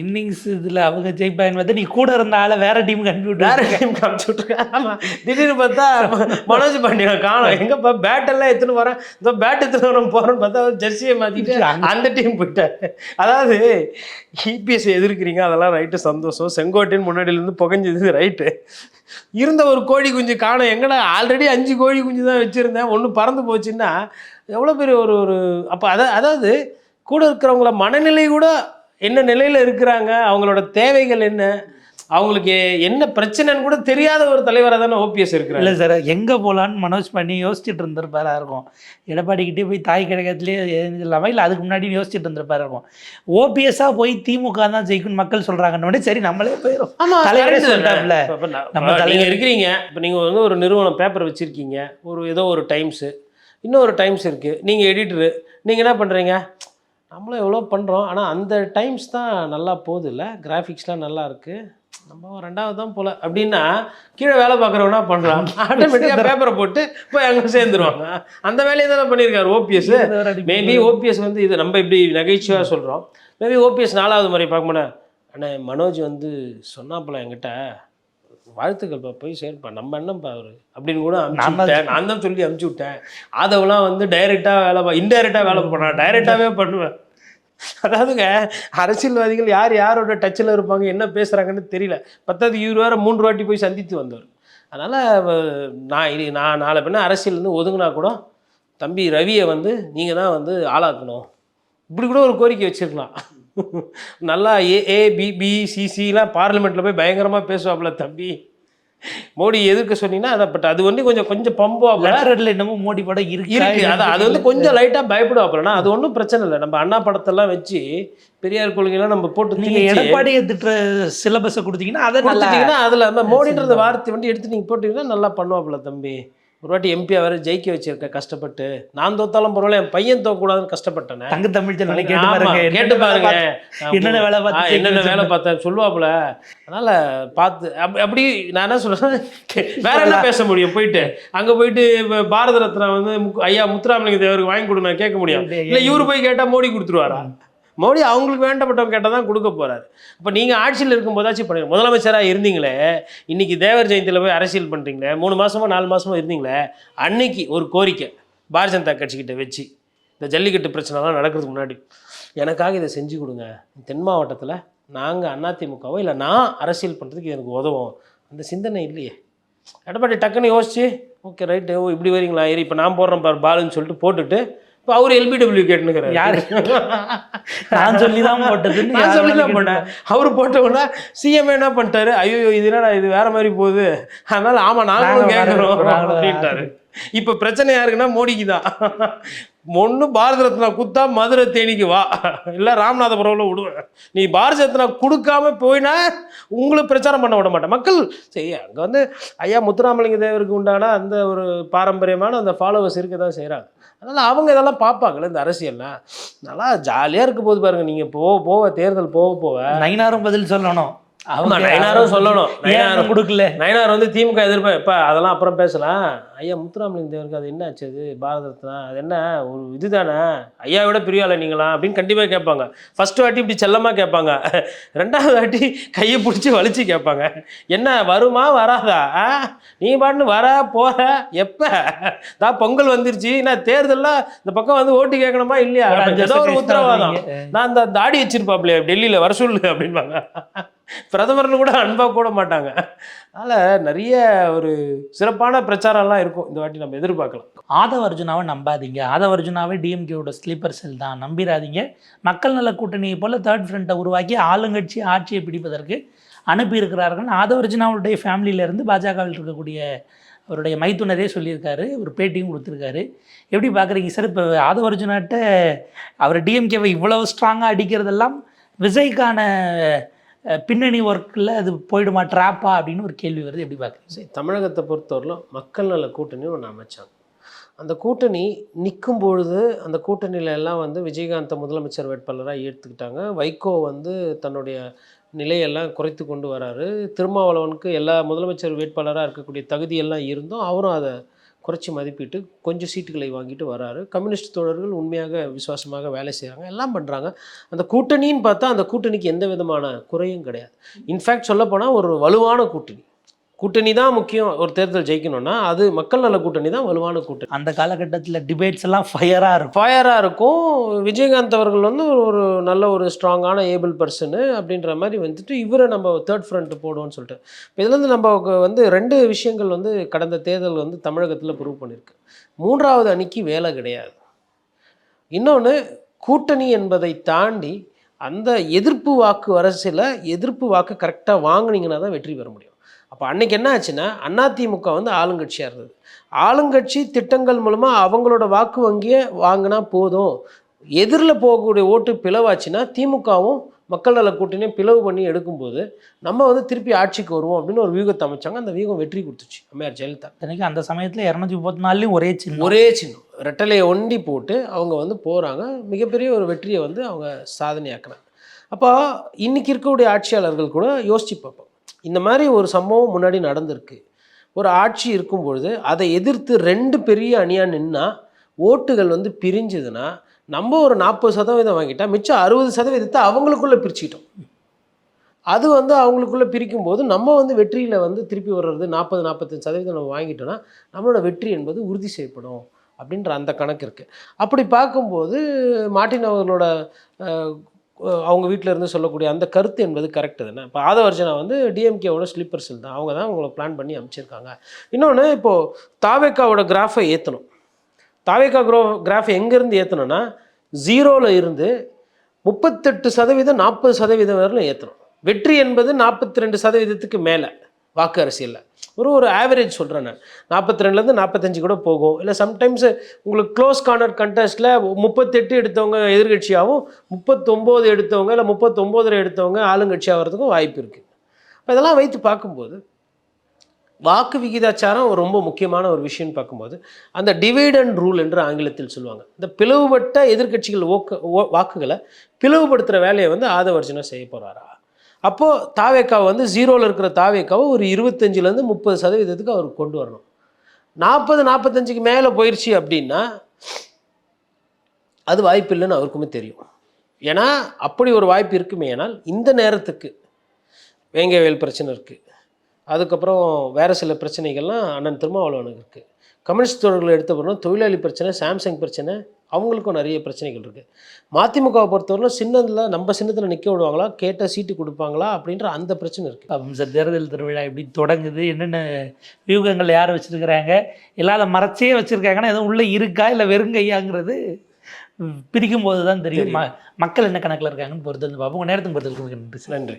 இன்னிங்ஸ் இதில் அவங்க ஜெயிப்பாங்க பார்த்து நீ கூட இருந்த ஆளை வேற டீம் கம்ப்யூட்டர் வேற டைம் விட்ருக்காங்க ஆமாம் திடீர்னு பார்த்தா மனோஜ் பாண்டியா காணும். எங்கப்பா பேட் எல்லாம் எடுத்துன்னு வரேன். இந்த பேட் எடுத்துன்னு வரேன் போகிறேன்னு பார்த்தா ஜெர்சியை மாற்றிட்டு அந்த டீம் போயிட்டார். அதாவது இபிஎஸ் எதிர்க்கிறீங்க அதெல்லாம் ரைட்டு சந்தோஷம். செங்கோட்டைன்னு முன்னாடியிலேருந்து புகஞ்சது ரைட்டு இருந்த ஒரு கோழி குஞ்சு காணும். எங்கடா ஆல்ரெடி அஞ்சு கோழி குஞ்சு தான் வச்சுருந்தேன். ஒன்று பறந்து போச்சுன்னா எவ்வளோ பெரிய ஒரு ஒரு அப்போ அத அதாவது கூட இருக்கிறவங்கள மனநிலை கூட என்ன நிலையில் இருக்கிறாங்க? அவங்களோட தேவைகள் என்ன? அவங்களுக்கு என்ன பிரச்சனைன்னு கூட தெரியாத ஒரு தலைவராக தானே ஓபிஎஸ் இருக்கிறாரு. இல்லை சார் எங்கே போகலான்னு மனோஜ் பண்ணி யோசிச்சுட்டு இருந்திருப்பாரா இருக்கும். எடப்பாடிக்கிட்டே போய் தாய் கழகத்துலேயே இல்லாமல் இல்லை அதுக்கு முன்னாடி யோசிச்சுட்டு இருந்திருப்பாரா இருக்கும். ஓபிஎஸ்ஸாக போய் திமுக தான் ஜெயிக்கும்னு மக்கள் சொல்கிறாங்கன்னு சரி நம்மளே போயிடும் தலைவரே. சொல்லிட்டாப்ல. நம்ம தலைவர். இருக்கிறீங்க. இப்போ நீங்கள் வந்து ஒரு நிறுவனம் பேப்பர் வச்சுருக்கீங்க. ஒரு ஏதோ ஒரு டைம்ஸு இன்னொரு டைம்ஸ் இருக்குது நீங்கள் எடிட்டரு நீங்கள் என்ன பண்ணுறீங்க நம்மளும் எவ்வளோ பண்ணுறோம். ஆனால் அந்த டைம்ஸ் தான் நல்லா போகுது இல்லை கிராஃபிக்ஸ்லாம் நல்லா இருக்குது நம்ம ரெண்டாவது தான் போல. அப்படின்னா கீழே வேலை பார்க்குறவனா பண்ணுறான் ஆட்டோமேட்டிக்காக பேப்பரை போட்டு போய் அங்கே சேர்ந்துருவாங்க. அந்த வேலையை தானே பண்ணியிருக்காரு ஓபிஎஸ் மேபி ஓபிஎஸ் வந்து இது நம்ம இப்படி நகைச்சுவையாக சொல்கிறோம் மேபி ஓபிஎஸ் நாலாவது முறை பார்க்க மாட்டேன் அண்ணே மனோஜ் வந்து சொன்னாப்புல என்கிட்ட வாழ்த்துக்கள்ப்பா போய் சேர்ப்பா. நம்ம என்னப்பா அவரு. அப்படின்னு கூட நான் தான் சொல்லி அனுப்பிச்சு விட்டேன். ஆதவெல்லாம் வந்து டைரெக்டாக வேலை இன்டைரக்டாக வேலை பண்ணான் டைரெக்டாகவே பண்ணுவேன். அதாவதுங்க அரசியல்வாதிகள் யார் யாரோட டச்சில் இருப்பாங்க என்ன பேசுகிறாங்கன்னு தெரியல. பத்தாவது இவர் வேறு மூன்று வாட்டி போய் சந்தித்து வந்தவர். அதனால் நான் இது நான் நாலு பேர் அரசியல்லேருந்து ஒதுங்கினா கூட தம்பி ரவியை வந்து நீங்கள் தான் வந்து ஆளாக்கணும். இப்படி கூட ஒரு கோரிக்கை வச்சிருக்கலாம். நல்லா ஏ ஏ பி பி சிசிலாம் பார்லிமெண்ட்டில் போய் பயங்கரமாக பேசுவாப்புல தம்பி. மோடி எதிர்க்க சொன்னீங்கன்னா அதை பட் அது வந்து கொஞ்சம் கொஞ்சம் பம்புவாப்புல லெட்டர்ல என்னமோ மோடி படம் இருக்கு இருக்கு. அது அது வந்து கொஞ்சம் லைட்டா பயப்படுவாப்புலனா அது ஒன்றும் பிரச்சனை இல்லை. நம்ம அண்ணா படத்தெல்லாம் வச்சு பெரியார் கொள்கையெல்லாம் நம்ம போட்டு நீங்க திணிச்சு எடப்பாடியை திட்டுற சிலபஸை கொடுத்தீங்கன்னா அதை கொடுத்துட்டீங்கன்னா அதுல அந்த மோடின்ற வார்த்தை வந்து எடுத்து நீங்க போட்டீங்கன்னா நல்லா பண்ணுவாப்புல தம்பி. ஒரு வாட்டி எம்பியா வேற ஜெயிக்க வச்சிருக்க கஷ்டப்பட்டு. நான் தோத்தாலும் பரவாயில்ல என் பையன் தோக்கக்கூடாதுன்னு கஷ்டப்பட்டேனே. தங்க தமிழ் செல்வனை கேட்டு பாருங்க. கேட்டு பாருங்க. என்னென்ன வேலை ஆ, பார்த்து என்னென்ன வேலை பார்த்தேன் சொல்லுவாப்புல. அதனால பார்த்து அப்- அப்படி நான் என்ன சொல்றேன் வேற என்ன பேச முடியும்? போயிட்டு அங்க போயிட்டு பாரத ரத்னா வந்து ஐயா முத்துராமலிங்க தேவருக்கு வாங்கி கொடு நான் கேட்க முடியும். இல்ல இவரு போய் கேட்டா மோடி கொடுத்துருவாரா? மோடி அவங்களுக்கு வேண்டப்பட்டவங்க கேட்டால் தான் கொடுக்க போகிறாரு இப்போ நீங்கள் ஆட்சியில் இருக்கும்போதாச்சும் பண்ணுங்க. முதலமைச்சராக இருந்தீங்களே இன்றைக்கி தேவர் ஜெயந்தியில் போய் அரசியல் பண்ணுறீங்களே மூணு மாதமோ நாலு மாதமோ இருந்தீங்களே அன்னைக்கு ஒரு கோரிக்கை பாரதிய ஜனதா கட்சிக்கிட்ட வச்சு இந்த ஜல்லிக்கட்டு பிரச்சனைலாம் நடக்கிறதுக்கு முன்னாடி. எனக்காக இதை செஞ்சு கொடுங்க. தென் மாவட்டத்தில் நாங்கள் அதிமுகவோ இல்லை நான் அரசியல் பண்ணுறதுக்கு எனக்கு உதவும். அந்த சிந்தனை இல்லையே. எடப்பாடி டக்குன்னு யோசிச்சு ஓகே ரைட்டு. ஓ இப்படி வரீங்களா? ஏறி இப்போ நான் போடுறேன் பாரு பாலுன்னு சொல்லிட்டு போட்டுட்டு இப்போ அவர் எல்பிடபிள்யூ கேட்டுனுக்கிறாரு. யாரு? நான் சொல்லிதான் போட்டதுன்னு நான் யார் சொல்லி தான் பண்ணேன் அவர் போட்ட உடனே சிஎம் என்ன பண்ணிட்டாரு? ஐயோ இது என்னடா இது வேற மாதிரி போகுது. அதனால ஆமா நாங்களும் நாங்க கேட்குறோம் அப்படின்ட்டாரு. இப்போ பிரச்சனை யாருக்குன்னா மோடிக்கு தான் ஒன்று பாரத ரத்னா குத்தா மதுரை தேனிக்கு வா. இல்லை ராமநாதபுரம்ல விடுவேன். நீ பாரத ரத்னா கொடுக்காம போயினா உங்களை பிரச்சாரம் பண்ண விட மாட்டேன். மக்கள் சரி அங்கே வந்து ஐயா முத்துராமலிங்க தேவருக்கு உண்டான அந்த ஒரு பாரம்பரியமான அந்த ஃபாலோவர்ஸ் இருக்க தான் செய்கிறாங்க அதனால் அவங்க இதெல்லாம் பார்ப்பாங்கல்ல இந்த அரசியல்லாம் நல்லா ஜாலியாக இருக்க போது பாருங்கள் நீங்கள் போக போக தேர்தல் போக போக நைனாரும் பதில் சொல்லணும். ஆமா நயனாரும் சொல்லணும். ஏன் நயனாரும் கொடுக்கல. நயனார் வந்து திமுக எதிர்ப்பேன் இப்போ அதெல்லாம் அப்புறம் பேசலாம். ஐயா முத்துராமலிங்க தேவருக்கு அது என்ன ஆச்சு அது பாரத ரத்னா அது என்ன? ஒரு இதுதானே? ஐயா விட பெரிய ஆளு நீங்களாம் அப்படின்னு கண்டிப்பாக கேட்பாங்க. ஃபர்ஸ்ட் வாட்டி இப்படி செல்லமாக கேட்பாங்க. ரெண்டாவது வாட்டி கையை பிடிச்சி வலிச்சு கேட்பாங்க. என்ன வருமா வராதா? நீ பாட்டுன்னு வர போற எப்போ? தான் பொங்கல் வந்துருச்சு. நான் தேர்தலில் இந்த பக்கம் வந்து ஓட்டு கேட்கணுமா இல்லையா? ஏதோ ஒரு உத்தரவாதம். நான் அந்த தாடி வச்சிருப்பாப்லையே டெல்லியில் வர சொல்லு அப்படின்பாங்க பிரதமர்னு கூட அன்பாக கூட மாட்டாங்க. அதனால் நிறைய ஒரு சிறப்பான பிரச்சாரம்லாம் இருக்கும் இந்த வாட்டி நம்ம எதிர்பார்க்கலாம். ஆதவ அர்ஜுனாவை நம்பாதீங்க. ஆதவ அர்ஜுனாவே டிஎம்கேவோட ஸ்லீப்பர் செல் தான். நம்பிராதீங்க. மக்கள் நல கூட்டணியை போல் தேர்ட் ஃப்ரண்ட்டை உருவாக்கி ஆளுங்கட்சி ஆட்சியை பிடிப்பதற்கு அனுப்பியிருக்கிறார்கள். ஆதவ அர்ஜுனாவுடைய ஃபேமிலியிலேருந்து பாஜகவில் இருக்கக்கூடிய அவருடைய மைத்துனரே சொல்லியிருக்காரு. ஒரு பேட்டியும் கொடுத்துருக்காரு. எப்படி பார்க்குறீங்க? சார் இப்போ ஆதவ அர்ஜுனாட்ட அவர் டிஎம்கேவை இவ்வளோ ஸ்ட்ராங்காக அடிக்கிறதெல்லாம் விஜய்க்கான பின்னணி ஒர்க்கில் அது போயிடுமா ட்ராப்பா அப்படின்னு ஒரு கேள்வி வருது. எப்படி பார்க்குறீங்க? சரி. தமிழகத்தை பொறுத்தவரையிலும் மக்கள் நல கூட்டணி ஒன்று அமைச்சாங்க. அந்த கூட்டணி நிற்கும் பொழுது அந்த கூட்டணியில எல்லாம் வந்து விஜயகாந்தை முதலமைச்சர் வேட்பாளராக ஏற்றுக்கிட்டாங்க வைகோ வந்து தன்னுடைய நிலையெல்லாம் குறைத்து கொண்டு வராரு. திருமாவளவனுக்கு எல்லா முதலமைச்சர் வேட்பாளராக இருக்கக்கூடிய தகுதியெல்லாம் இருந்தும் அவரும் அதை குறைச்சி மதிப்பிட்டு கொஞ்சம் சீட்டுகளை வாங்கிட்டு வராரு. கம்யூனிஸ்ட் தோழர்கள் உண்மையாக விசுவாசமாக வேலை செய்கிறாங்க எல்லாம் பண்ணுறாங்க அந்த கூட்டணின்னு பார்த்தா அந்த கூட்டணிக்கு எந்த விதமான குறையும் கிடையாது. இன்ஃபேக்ட் சொல்லப்போனால் ஒரு வலுவான கூட்டணி. கூட்டணி தான் முக்கியம். ஒரு தேர்தல் ஜெயிக்கணும்னா அது மக்கள் நல கூட்டணி தான் வலுவான கூட்டணி. அந்த காலகட்டத்தில் டிபேட்ஸ் எல்லாம் ஃபயராக இருக்கும். ஃபயராக இருக்கும். விஜயகாந்த் அவர்கள் வந்து ஒரு- நல்ல ஒரு ஸ்ட்ராங்கான ஏபிள் பர்சனு அப்படின்ற மாதிரி வந்துட்டு இவரை நம்ம தேர்ட் ஃப்ரண்ட் போடுவோம்னு சொல்லிட்டு. இப்போ இதுலேருந்து நம்ம வந்து ரெண்டு விஷயங்கள் வந்து கடந்த தேர்தல் வந்து தமிழகத்தில் ப்ரூவ் பண்ணியிருக்கு மூன்றாவது அணிக்கு வேலை கிடையாது. இன்னொன்று கூட்டணி என்பதை தாண்டி அந்த எதிர்ப்பு வாக்கு அரசியல எதிர்ப்பு வாக்கு கரெக்டாக வாங்குனீங்கன்னா தான் வெற்றி பெற முடியும். அப்போ அன்னைக்கு என்ன ஆச்சுன்னா அதிமுக வந்து ஆளுங்கட்சியாக இருந்தது. ஆளுங்கட்சி திட்டங்கள் மூலமாக அவங்களோட வாக்கு வங்கியை வாங்கினா போதும். எதிரில் போகக்கூடிய ஓட்டு பிளவாச்சுன்னா திமுகவும் மக்கள் நல கூட்டணியும் பிளவு பண்ணி எடுக்கும்போது நம்ம வந்து திருப்பி ஆட்சிக்கு வருவோம் அப்படின்னு ஒரு வியூகத்தை அமைச்சாங்க. அந்த வியூகம் வெற்றி கொடுத்துச்சு. அம்மையார் ஜெயலலிதா. இத்தனைக்கு அந்த சமயத்தில் இரநூத்தி முப்பத்தி நாலுலையும் ஒரே சின்ன ஒரே சின்னம். ரெட்டலையை ஒண்டி போட்டு அவங்க வந்து போகிறாங்க மிகப்பெரிய ஒரு வெற்றியை வந்து அவங்க சாதனையாக்குனாங்க அப்போ இன்னைக்கு இருக்கக்கூடிய ஆட்சியாளர்கள் கூட யோசிச்சு பார்ப்போம். இந்த மாதிரி ஒரு சம்பவம் முன்னாடி நடந்திருக்கு. ஒரு ஆட்சி இருக்கும் பொழுது அதை எதிர்த்து ரெண்டு பெரிய அணியாக நின்னா ஓட்டுகள் வந்து பிரிஞ்சுதுன்னா நம்ம ஒரு நாற்பது சதவீதம் வாங்கிட்டால் மிச்சம் அறுபது சதவீதத்தை அவங்களுக்குள்ளே பிரிச்சுக்கிட்டோம். அது வந்து அவங்களுக்குள்ளே பிரிக்கும் போது நம்ம வந்து வெற்றியில் வந்து திருப்பி வர்றது நாற்பது நாற்பத்தஞ்சு சதவீதம் நம்ம வாங்கிட்டோம்னா நம்மளோட வெற்றி என்பது உறுதி செய்யப்படும் அப்படின்ற அந்த கணக்கு இருக்குது அப்படி பார்க்கும்போது மார்ட்டின் அவர்களோட அவங்க வீட்டில் இருந்து சொல்லக்கூடிய அந்த கருத்து என்பது கரெக்டு தானே? இப்போ ஆதவர்ஜனா வந்து டிஎம்கேவோட ஸ்லீப்பர் செல் தான். அவங்க தான் அவங்கள பிளான் பண்ணி அமைச்சிருக்காங்க இன்னொன்று இப்போது தாவேக்காவோட கிராஃபை ஏற்றணும் தாவேக்கா க்ரோ கிராஃப் எங்கேருந்து ஏற்றணும்னா ஜீரோவில் இருந்து முப்பத்தெட்டு சதவீதம் நாற்பது சதவீதம் வரையிலும் ஏற்றணும் வெற்றி என்பது நாற்பத்தி ரெண்டு சதவீதத்துக்கு மேலே வாக்கு அரசியலில். ஒரு ஒரு ஆவரேஜ் சொல்கிறேன் நான். நாற்பத்தி ரெண்டுலேருந்து நாற்பத்தஞ்சு கூட போகும். இல்லை சம்டைம்ஸ் உங்களுக்கு க்ளோஸ் கார்னர் கண்டெஸ்ட்டில் முப்பத்தெட்டு எடுத்தவங்க எதிர்கட்சியாகவும் முப்பத்தொம்போது எடுத்தவங்க இல்லை முப்பத்தொம்போதில் எடுத்தவங்க ஆளுங்கட்சி ஆகிறதுக்கும் வாய்ப்பு இருக்குது அப்போ இதெல்லாம் வைத்து பார்க்கும்போது வாக்கு விகிதாச்சாரம் ரொம்ப முக்கியமான ஒரு விஷயம்னு பார்க்கும்போது அந்த டிவைட் அண்ட் ரூல் என்று ஆங்கிலத்தில் சொல்லுவாங்க. இந்த பிளவுபட்ட எதிர்க்கட்சிகள் ஓக்க ஓ- வாக்குகளை பிளவுபடுத்துகிற வேலையை வந்து ஆதவர்ஜனா செய்ய போகிறாரா அப்போது தாவேக்காவை வந்து ஜீரோவில் இருக்கிற தாவேக்காவை ஒரு இருபத்தஞ்சிலேருந்து முப்பது சதவீதத்துக்கு அவர் கொண்டு வரணும். நாற்பது நாற்பத்தஞ்சுக்கு மேலே போயிடுச்சு அப்படின்னா அது வாய்ப்பு இல்லைன்னு அவருக்குமே தெரியும். ஏன்னா அப்படி ஒரு வாய்ப்பு இருக்குமே ஆனால் இந்த நேரத்துக்கு வேங்கவேல் பிரச்சனை இருக்குது அதுக்கப்புறம் வேறு சில பிரச்சனைகள்லாம் அண்ணன் திருமாவளவனுக்கு இருக்குது கம்யூனிஸ்ட் தோழர்கள் எடுத்த பிறகு தொழிலாளி பிரச்சனை சாம்சங் பிரச்சனை அவங்களுக்கும் நிறைய பிரச்சனைகள் இருக்குது மதிமுகவை பொறுத்தவரை சின்னத்தில் நம்ம சின்னத்தில் நிற்க விடுவாங்களா? கேட்ட சீட்டு கொடுப்பாங்களா? அப்படின்ற அந்த பிரச்சனை இருக்குது அப்போ சார் தேர்தல் திருவிழா எப்படி தொடங்குது? என்னென்ன வியூகங்கள் யார் வச்சுருக்கிறாங்க? இல்லாத மறைச்சே வச்சுருக்காங்கன்னா எதுவும் உள்ளே இருக்கா? இல்லை வெறுங்கையாங்கிறது பிரிக்கும் போது தான் தெரியும். மக்கள் என்ன கணக்கில் இருக்காங்கன்னு பொறுத்து வந்து பார்ப்போம். உங்கள் நேரத்துக்கு பொறுத்தவரைக்கும் நன்றி நன்றி.